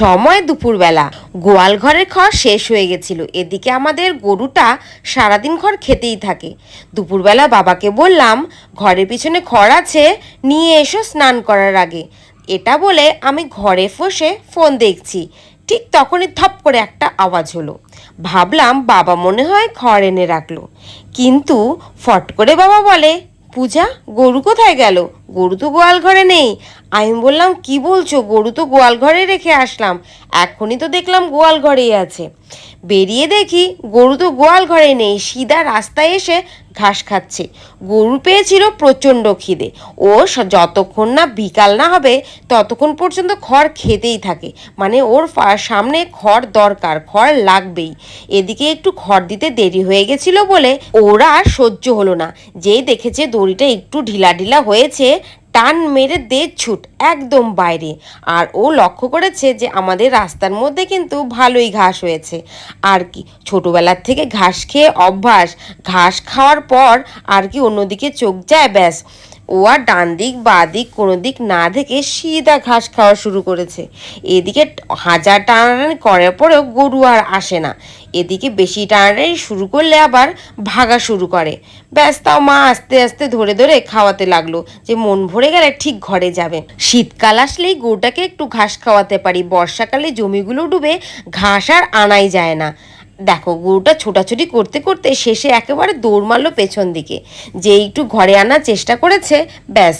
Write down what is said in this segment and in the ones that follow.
সময় দুপুরবেলা। গোয়াল ঘরের খড় শেষ হয়ে গেছিল। এদিকে আমাদের গরুটা সারাদিন খড় খেতেই থাকে। দুপুরবেলা বাবাকে বললাম, ঘরের পিছনে খড় আছে, নিয়ে এসো স্নান করার আগে। এটা বলে আমি ঘরে ফসে ফোন দেখছি। ঠিক তখনই থপ করে একটা আওয়াজ হলো। ভাবলাম বাবা মনে হয় খড় এনে রাখল। কিন্তু ফট করে বাবা বলে পূজা, গরু কোথায় গেল? গরু তো গোয়াল ঘরে নেই। আমি বললাম, কি বলছো? গরু তো গোয়াল ঘরে রেখে আসলাম। এখনই তো দেখলাম গোয়াল ঘরেই আছে। বেরিয়ে দেখি গরু তো গোয়াল ঘরে নেই। সিধা রাস্তায় এসে ঘাস খাচ্ছে। গরু পেয়েছিল প্রচণ্ড খিদে। ও যতক্ষণ না বিকাল না হবে, ততক্ষণ পর্যন্ত খড় খেতেই থাকে। মানে ওর সামনে খড় দরকার, খড় লাগবেই। এদিকে একটু খড় দিতে দেরি হয়ে গেছিল বলে ওরা সহ্য হলো না। যেই দেখেছে দড়িটা একটু ঢিলা ঢিলা হয়েছে টান মেরে দে ছুট একদম বাইরে। আর ও লক্ষ্য করেছে যে আমাদের রাস্তার মধ্যে কিন্তু ভালোই ঘাস হয়েছে। আর কি, ছোটোবেলার থেকে ঘাস খেয়ে অভ্যাস, ঘাস খাওয়ার পর আর কি অন্যদিকে চোখ যায়, ব্যাস। ও আর ডান দিক, বা দিক, কোনো দিক না দেখে সিধা ঘাস খাওয়া শুরু করেছে। এদিকে হাজার টানাটানি করার পরেও গরু আর আসে না। এদিকে বেশি টানাটানি শুরু করলে আবার ভাগা শুরু করে। ব্যাস, তাও মা আস্তে আস্তে ধরে ধরে খাওয়াতে লাগল যে মন ভরে গেলে ঠিক ঘরে যাবে। শীতকাল আসলেই গরুটাকে একটু ঘাস খাওয়াতে পারি। বর্ষাকালে জমিগুলো ডুবে ঘাস আর আনাই যায় না। দেখো, গরুটা ছোটাছুটি করতে করতে শেষে একেবারে দৌড় মারলো পেছন দিকে। যে একটু ঘরে আনার চেষ্টা করেছে, ব্যাস।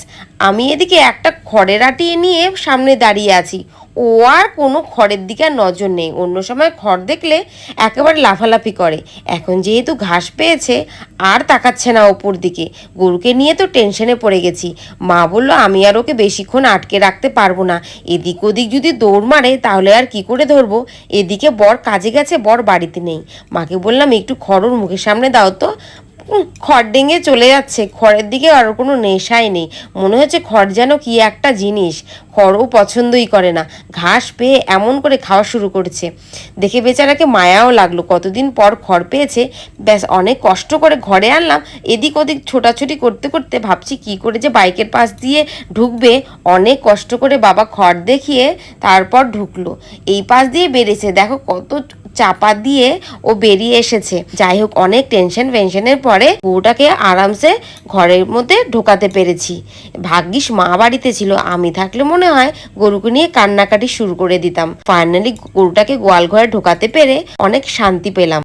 আমি এদিকে একটা খড়ের আটিয়ে নিয়ে সামনে দাঁড়িয়ে আছি। ও আর কোনো খড়ের দিকে আর নজর নেই। অন্য সময় খড় দেখলে একেবারে লাফালাফি করে। এখন যেহেতু ঘাস পেয়েছে, আর তাকাচ্ছে না ওপর দিকে। গরুকে নিয়ে তো টেনশনে পড়ে গেছি। মা বলল, আমি আর ওকে বেশিক্ষণ আটকে রাখতে পারব না। এদিক ওদিক যদি দৌড় মারে, তাহলে আর কি করে ধরবো? এদিকে বর কাজে গেছে, বর বাড়িতে নেই। মাকে বললাম, একটু খড়র মুখের সামনে দাও তো। খড় ডেঙে চলে যাচ্ছে। খড়ের দিকে আর কোনো নেশাই নেই। মনে হচ্ছে খড় যেন কি একটা জিনিস। খড়ও পছন্দই করে না। ঘাস পেয়ে এমন করে খাওয়া শুরু করছে। দেখে বেচারাকে মায়াও লাগল। কতদিন পর খড় পেয়েছে। ব্যাস, অনেক কষ্ট করে ঘরে আনলাম। এদিক ওদিক ছোটাছুটি করতে করতে ভাবছি কি করে যে বাইকের পাশ দিয়ে ঢুকবে। অনেক কষ্ট করে বাবা খড় দেখিয়ে তারপর ঢুকলো। এই পাশ দিয়ে বেড়েছে দেখো কত চাপা দিয়ে ও বেরিয়ে এসেছে। যাই হোক, অনেক টেনশন ফেনশনের পরে গরুটাকে আরামসে ঘরের মধ্যে ঢোকাতে পেরেছি। ভাগ্যিস মা বাড়িতে ছিল, আমি থাকলে মনে হয় গরুকে নিয়ে কান্নাকাটি শুরু করে দিতাম। ফাইনালি গরুটাকে গোয়াল ঘরে ঢোকাতে পেরে অনেক শান্তি পেলাম।